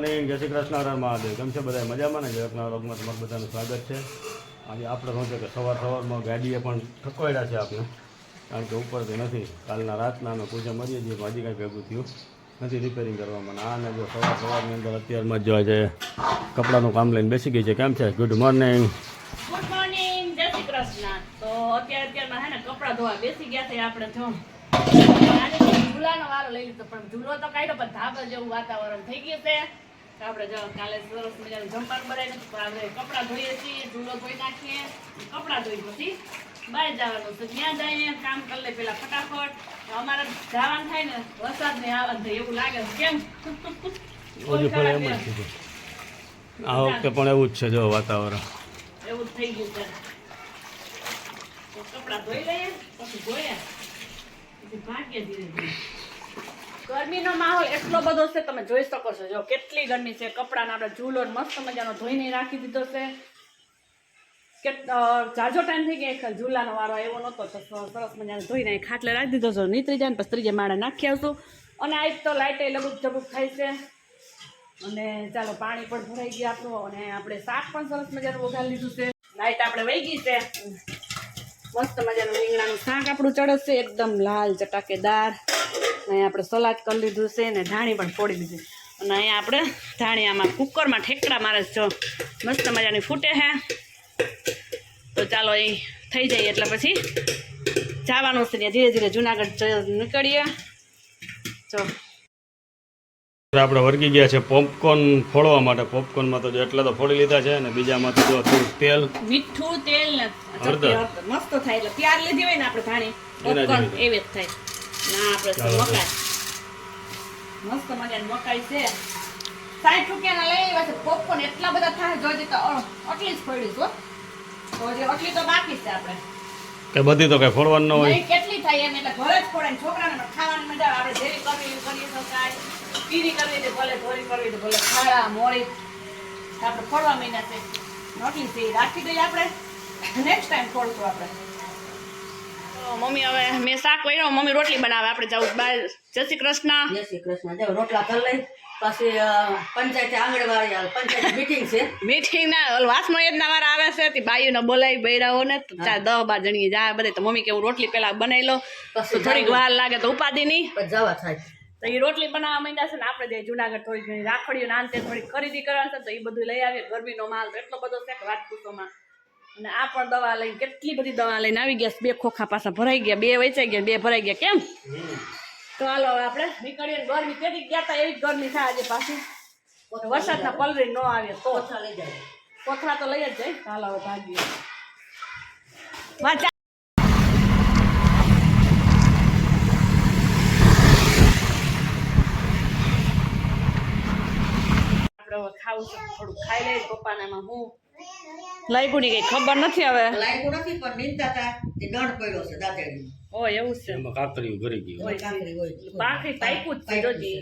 જય શ્રી કૃષ્ણ મહાદેવ. કેમ છે બધા મજામાં ને? જગતના રોગમાં તમારું બધાનું સ્વાગત છે. આજે આપણે શું છે કે સવાર સવારમાં ગાડીએ પણ ઠકવાડ્યા છે આપણે. કારણ કે ઉપરથી નથી. કાલના રાતના અમે પૂજા મરીએ છીએ, હજી કાંઈ ભેગું થયું નથી રિપેરિંગ કરવામાં. આને જો સવાર સવારની અંદર અત્યારમાં જ જો આજે કપડાનું કામ લઈને બેસી ગઈ છે. કેમ છે? ગુડ મોર્નિંગ ગુડ મોર્નિંગ જય શ્રી કૃષ્ણ. તો અત્યારે અત્યારમાં હે ને કપડાં ધોવા બેસી ગયા છે આપણે જો. ઝૂલાનો વારો લઈ લીધો, પણ ઝૂલો તો કાઢ્યો, પણ ધાબા જેવું વાતાવરણ થઈ ગયું છે. તો આપણે જો કાલે સરસ મજાનું જમવાનું બનાવીને આપણે કપડાં ધોઈએ છીએ ઝૂલો ધોઈ નાખીએ કપડાં ધોઈ પછી બહાર જવાનું છે. ત્યાં જઈએ કામ કરી લે પેલા ફટાફટ. અમારે જવાનું થાય ને વરસાદ ને આવવાનું થાય એવું લાગે કેમ? પણ એમ જ છે. આ વખતે પણ એવું જ છે જો વાતાવરણ. એવું જ થઈ ગયું છે. કપડાં ધોઈ લઈએ પછી ધોયા પછી ભાગીએ ધીરે ધીરે. ગરમીનો માહોલ એટલો બધો છે, તમે જોઈ શકો છો. જો કેટલી ગરમી છે. કપડાને આપણે ઝૂલો મસ્ત મજાનો ધોઈને રાખી દીધો છે. કે જાજો ટાઈમ થઈ ગયા. એક ઝૂલાનો વારો એવો નહોતો, તો સરસ મજાને ધોઈને ખાટલે રાખી દીધો છો. નીતરી જાય ને પછી ત્રીજે માળે નાખી આવશું. અને આજ તો લાઇટે લગુક જબુક થાય છે. અને ચાલો, પાણી પણ ભરાઈ ગયા તો અને આપણે શાક પણ સરસ મજાનું વઘારી લીધું છે. લાઇટ આપણે વહી ગઈ છે. મસ્ત મજાનું રીંગણાનું શાક આપણું ચડે છે. એકદમ લાલ ચટાકેદાર. અહીંયા આપણે સલાડ કરી લીધું છે અને ધાણી પણ ફોડી દીધી. અને અહીંયા આપણે ધાણી આમાં કુકરમાં ઠેકડા મારે છે. જો મસ્ત મજાની ફૂટે હે. તો ચાલો એ થઈ જાય એટલે પછી જવાનું છે ત્યાં ધીરે ધીરે જુનાગઢ નીકળીએ. જો. આપણે વર્ગી ગયા છે પોપકોર્ન ફોડવા માટે. પોપકોર્નમાં તો એટલા તો ફોડી લીધા છે અને બીજામાં તો જો તેલ. મીઠું તેલ ને હળદર. મસ્ત થાય એટલે પ્યાર લીધી હોય ને આપણે ધાણી. પોપકોર્ન એવી જ થાય. ના આપણે મકાઈ મસ્ત મજાની મકાઈ છે. સાઠ રૂપિયાના લઈ આવ્યા છે. પોપકોર્ન એટલા બધા થાય જોઈ તો આટલી જ પડી છો તો આટલી તો બાકી છે આપણે. કે બધી તો કઈ ફોડવાનું ન હોય. કેટલી થાય એમ એટલે ઘરે જ ને છોકરાને ખાવાની મજા આવે. આપણે જેવી કરવી એવી તો શકાય પીરી કરવી તો ભલે ધોરી કરવી તો ભલે ખાડા મોડી આપણે ફોડવા મહિના છે. નોટલી છે. રાખી દઈએ આપણે. નેક્સ્ટ ટાઈમ ફોડશું આપણે. મમ્મી હવે મેં શાક કર્યો મમ્મી રોટલી બનાવે. આપણે જવું બહાર જય શ્રી કૃષ્ણ. જય શ્રી કૃષ્ણ. જાવ રોટલા કરી લઈ. પછી અ, આંગણવાડી પંચાયત મીટિંગ છે. મીઠી ના વાસમાં એ ના વાર આવે છે. તે બાઈઓને બોલાવી બૈરાઓ ચાર દસ બાર જણી જાય. બધે તો મમ્મી કેવું રોટલી પેલા બનાવી લો થોડીક વાર લાગે તો ઉપાધિ નહીં. જવા થાય. તો એ રોટલી બનાવવા માંડ્યા છે ને આપણે જે જુનાગઢ થોડી ઘણી રાખડીઓ ને આંતે થોડી ખરીદી કરવાની છે તો એ બધું લઈ આવીએ. ગરમીનો માલ તો એટલો બધો છે કે વાત પૂછોમાં. અને આ પણ દવા લઈને કેટલી બધી દવા લઈને આવી ગયા બે ખોખા પાછા ભરાઈ ગયા બે વેચાઈ ગયા બે ભરાઈ ગયા કેમ? તો હાલો હવે આપણે નીકળીએ ગરમી તેથી ગયા હતા એવી જ ગરમી થાય આજે પાછી. વરસાદના પલરી ન આવે તો. લઈ જાય. કોથળા તો લઈ જ જાય. હાલો હવે ભાગીએ. આપણે હવે ખાવું છે થોડું ખાઈ લઈએ પપ્પાનામાં હું. લાગ્યું કઈ ખબર નથી હવે. લાગ્યું નથી પણ નીંદતા હતા તે દંડ પડ્યો છે દાંતેડી ઓ એવું છે. એમાં કાકરી ઘરે ગઈ હોય. કાકરી હોય. બાકી પાઈકું જ જોજી.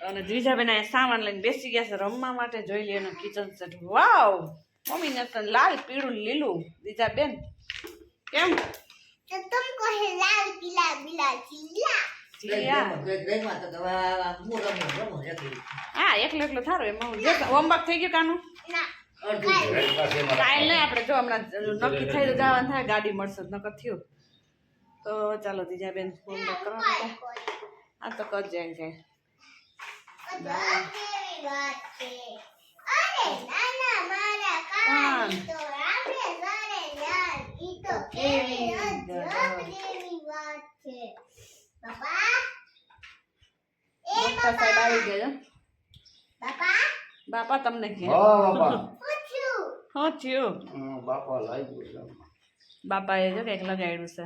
અને દ્વિજાબેન એ સામાન લઈને બેસી ગયા છે રમવા માટે. જોઈ લે એનો કિચન સેટ વાવ! મમ્મી ને લાલ પીળું લીલું. બેન કેમ? તો તમ કહે લાલ પીળા પીળા ચીલા હા એકલો એકલો થારો એમાં હું હોમવર્ક થઈ ગયું કાનું? કાલ નહીં. આપણે જો હમણાં નક્કી થઈ તો જવાનું થાય ગાડી મળશે તો થયું. તો ચાલો દીજા બેન હોમવર્ક કરવાનું. આ તો કરજે એમ કે. तो બાપા સડાવી ગયો. બાપા? બાપા તમને કે હા બાપા. થયું. બાપા એ જો કંઈક લગાડ્યું છે.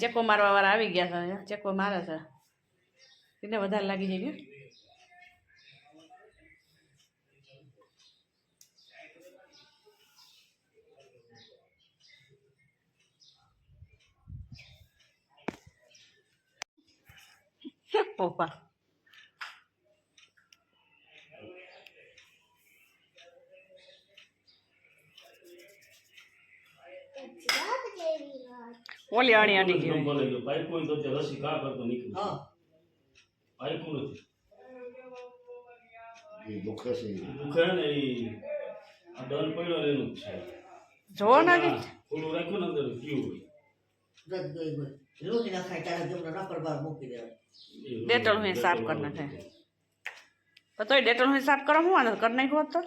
ચેકો મારવા વાળા આવી ગયા છે. ચેકો મારે છે. એને વધારે લાગી જાય પપ્પા ઓલી આણી આણી ગઈ બોલે ગયો પાઇપું તો તે રસી કા કરતો નીકળી? હા. પાઇપું નથી. એ દુખે છે. દુખે ને એ આ દંડ પડ્યો રેનું છે. જોવો ને હજી. ખુલ્લું રાખ્યું ને અંદર પીવું હોય. ગદ ગઈ હોય લોહી નખાય ત્યારે જમણો નકર બાર મૂકી દેવાય એ ડેટોલ હું સાફ કરી નાખે તો તોય ડેટોલ હું સાફ કરો હું વાંધો કરી નાખ્યો હોત તો?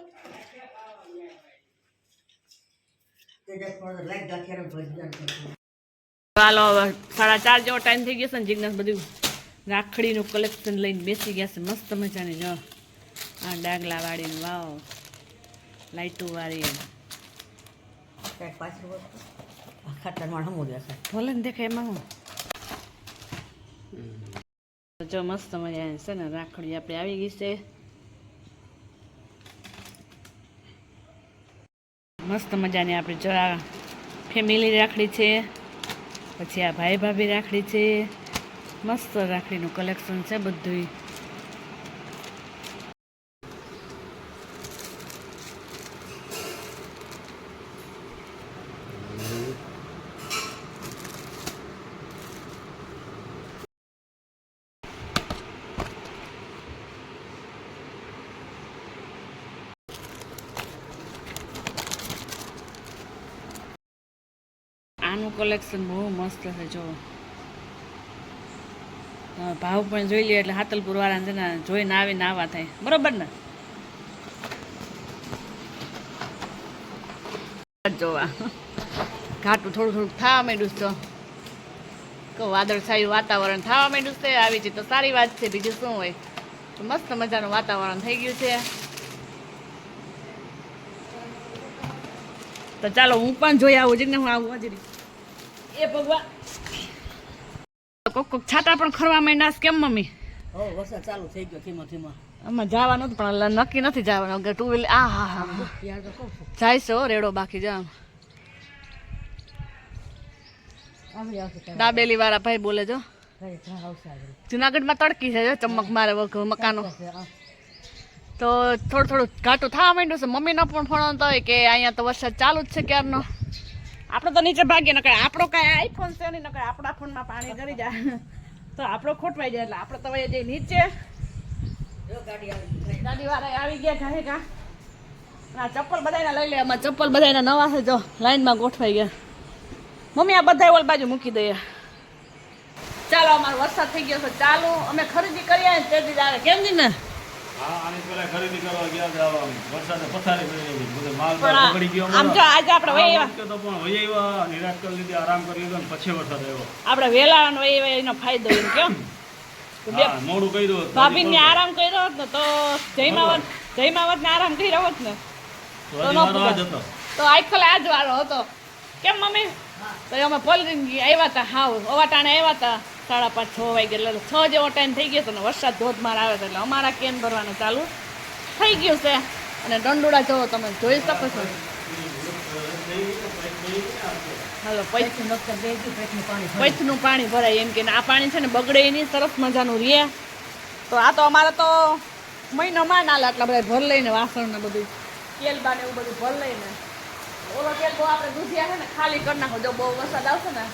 ચાલો હવે સાડા ચાર જેવો ટાઈમ થઈ ગયો છે ને જીજ્ઞાસ બધું રાખડીનું કલેક્શન લઈને બેસી ગયા છે મસ્ત મજાની જો. આ ડાગલા વાળી વાવ. લાઈટો વાળી. ખાતર પાછળ. આ ખાટલામાં હમું દેખાય. ભલે ને દેખાય એમાં હું. જો મસ્ત મજાની છે ને રાખડી આપણે આવી ગઈ છે. મસ્ત મજાની આપણે જો આ ફેમિલી રાખડી છે. પછી આ ભાઈ ભાભી રાખડી છે. મસ્ત રાખડીનું કલેક્શન છે બધું આનું કલેક્શન બહુ મસ્ત છે, જો. ભાવ પણ જોઈ લે એટલે હાતલપુર વાળાને છે ને જોઈને આવીને આવા થાય. બરોબર ને? જોવા. ઘાટું થોડું થોડુંક થવા માંડ્યું તો કહું વાદળછાયું વાતાવરણ થવા માંડ્યું છે, આવી છે તો સારી વાત છે, બીજું શું હોય? તો મસ્ત મજાનું વાતાવરણ થઈ ગયું છે. તો ચાલો હું પણ જોઈ આવું છે ને હું આવું હજી એ ભગવાન. કોક કોક છાતા પણ ખરવા માંડ્યા કેમ મમ્મી? હો વરસાદ ચાલુ થઈ ગયો ધીમો ધીમો. આમાં જવાનું પણ નક્કી નથી જવાનું. અગર ટુ વ્હીલર આ હા હા જાય છે. રેડો બાકી જા. આવી આવશે ત્યારે દાબેલી વાળા ભાઈ બોલે જો જુનાગઢમાં તડકી છે ચમક મારે મકાનો. તો થોડું થોડું ઘાટું થવા માંડ્યું છે. મમ્મીનો પણ ફોન હતો કે અહીંયા તો વરસાદ ચાલુ જ છે ક્યારનો. આપણે તો નીચે ભાગીએ નકર આપણો કાંઈ આઈફોન છે નહીં નકર આપણા ફોનમાં પાણી કરી જાય. તો આપણો ખોટવાઈ જાય એટલે આપણે તો વહી જઈએ નીચે. જો ગાડી આવી ગાડી વાળા આવી ગયા ઘરે કા ચપ્પલ બધાયના લઈ લે. આમાં ચપ્પલ બધાયના નવા છે. જો, લાઈનમાં ગોઠવાઈ ગયા. મમ્મી, આ બધા ઓલ બાજુ મૂકી દઈએ. ચાલો, અમારો વરસાદ થઈ ગયો છે. ચાલો, અમે ખરીદી કરી આવીએ તે દી આવે કેમ ને? વેલા એનો ફાયદો એમ કેમ મોડું કર્યું આરામ કર્યો હોત ને તો જયમાવત જયમાવત ને આરામ કર્યો હોત ને તો આજ વાળો હતો. કેમ મમ્મી? તો અમે પોલરીંગ આવ્યા હતા હાવ. અવાટાણે આવ્યા હતા સાડા પાંચ છ વાગે એટલે છ જેવો ટાઈમ થઈ ગયો હતો ને વરસાદ ધોધમાર આવે છે એટલે અમારા કેન ભરવાનું ચાલુ થઈ ગયું છે. અને દંડોળા જોવો તમે જોઈ શકો છો. હાલો પૈસનું પાણી ભરાય એમ કે આ પાણી છે ને બગડે એની સરસ મજાનું રહે તો આ તો અમારે તો મહિનામાં ના આટલા બધા ભર લઈને વાસણ ને બધું. કેલબા ને એવું બધું ભર લઈને. ઓલો કેલબો આપણે દૂધિયા છે ને ખાલી કરી નાખો. જો બહુ વરસાદ આવશે ને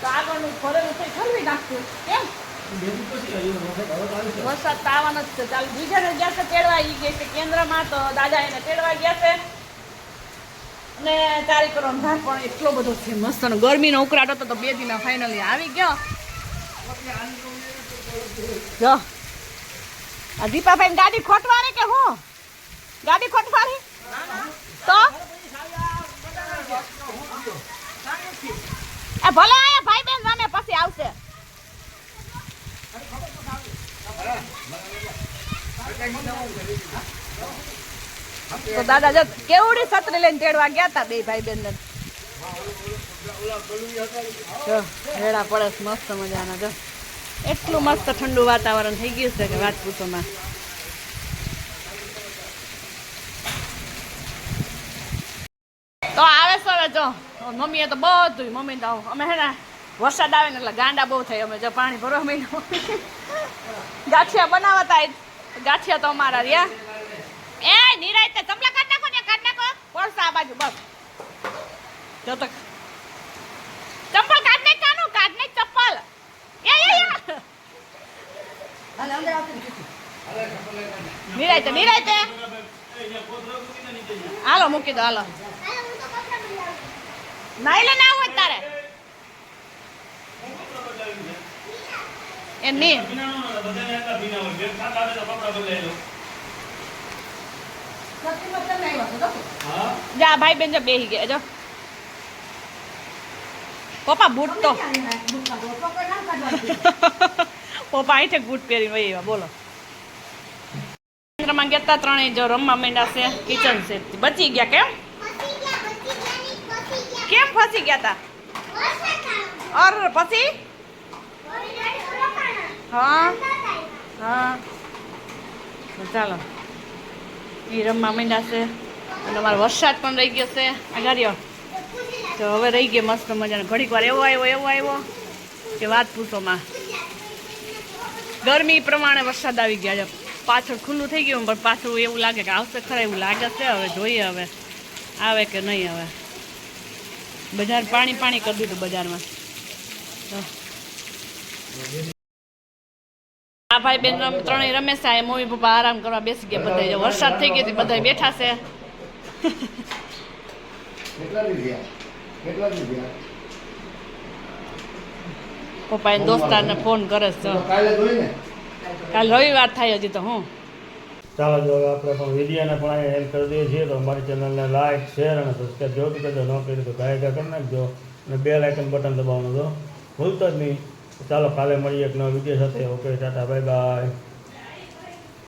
તો આગળનું ભરેલું થઈ ઠલવી નાખશું કેમ? વરસાદ તો આવવાનો જ છે, ચાલ બીજાને ગયા છે, તેડવા ઈ ગયા છે, કેન્દ્રમાં તો દાદા એને તેડવા ગયા છે. અને તારીખનો અંધાર પણ એટલો બધો છે, મસ્ત અને ગરમીનો ઉકળાટ હતો તો બે દિના ફાઇનલી આવી ગયો. જો. આ દીપાભાઈ ગાડી ખોટવાની કે હું? ગાડી ખોટવાની તો? ભલે આયા ભાઈ બેન સામે પછી આવશે. તો દાદા જો કેવડી છત્રી લઈને તેડવા ગયા હતા બે ભાઈ બેન જો રેડા પડે મસ્ત મજાના, જો. એટલું મસ્ત ઠંડુ વાતાવરણ થઈ ગયું છે કે વાત પૂછોમાં તો જો મમ્મીએ તો બધું મમ્મી તો અમે હે ને વરસાદ આવે ને એટલે ગાંડા બહુ થાય. અમે જો પાણી ભરવા માંડ્યું ગાંઠિયા બનાવતા ગાંઠિયા તો અમારા રહ્યા. એ નિરાય, તે ચપલા કાઢ નાખો ને, કાઢ નાખો. પડશે આ બાજુ, બસ. જો તો ચંપલ કાઢ નાખ કાનું કાઢ નાખ ચપ્પલ એ એ નિરાય અંદર આવતી ને કીધું. નિરાયતે નિરાયતે હાલો, મૂકી દો, હાલો હાલો, હું તો કપડાં બદલાવું. નાઈ લે ના હોય તારે. એ ની સબ્જીમાં તમે આવ્યા છો, દોસ્તો. જા ભાઈ બેન જો બેહી ગયા. જો. પપ્પા બૂટ તો. પપ્પા અહીં બૂટ પહેરી વહી બોલો. કેન્દ્રમાં ગયા ત્રણેય જો રમવા માંડ્યા છે. કિચન સેટ બચી ગયા કેમ પસી ગયા, પસી ગયા ની, પસી ગયા. કેમ ફસી ગયા તા? અર પછી? હા. હા. ચાલો. એ રમવા માંડ્યા છે. અને અમારો વરસાદ પણ રહી ગયો છે. આગાડીઓ તો હવે રહી ગયો મસ્ત મજાનો. ઘડીક વાર એવો આવ્યો એવો આવ્યો કે વાત પૂછોમાં ગરમી પ્રમાણે વરસાદ આવી ગયા છે. પાછળ ખુલ્લું થઈ ગયું પણ પાછળ એવું લાગે કે આવશે ખરા એવું લાગે છે હવે, જોઈએ હવે. આવે કે નહીં હવે? બજાર પાણી પાણી કરી દીધું બજારમાં. આ ભાઈ બેન ત્રણેય રમેશ એ મમ્મી પપ્પા આરામ કરવા બેસી ગયા બધા વરસાદ થઈ ગયો બધા બેઠા છે. પપ્પા દોસ્તારને ફોન કરે છે. કાલ રવિવાર થાય હજી તો હું? ચાલો જો આપણે પણ વિડીયોને પણ અહીંયા એન્ડ કરી દઈએ છીએ, તો અમારી ચેનલને લાઇક શેર અને સબસ્ક્રાઈબ જો બી કરજો. ન કરી તો ગાય ગા કરી નાખજો અને બે લાઇકન બટન દબાવવાનું તો ભૂલતો જ નહીં. ચાલો કાલે મળીએ એક નવા વીડિયો સાથે. Okay tata bye bye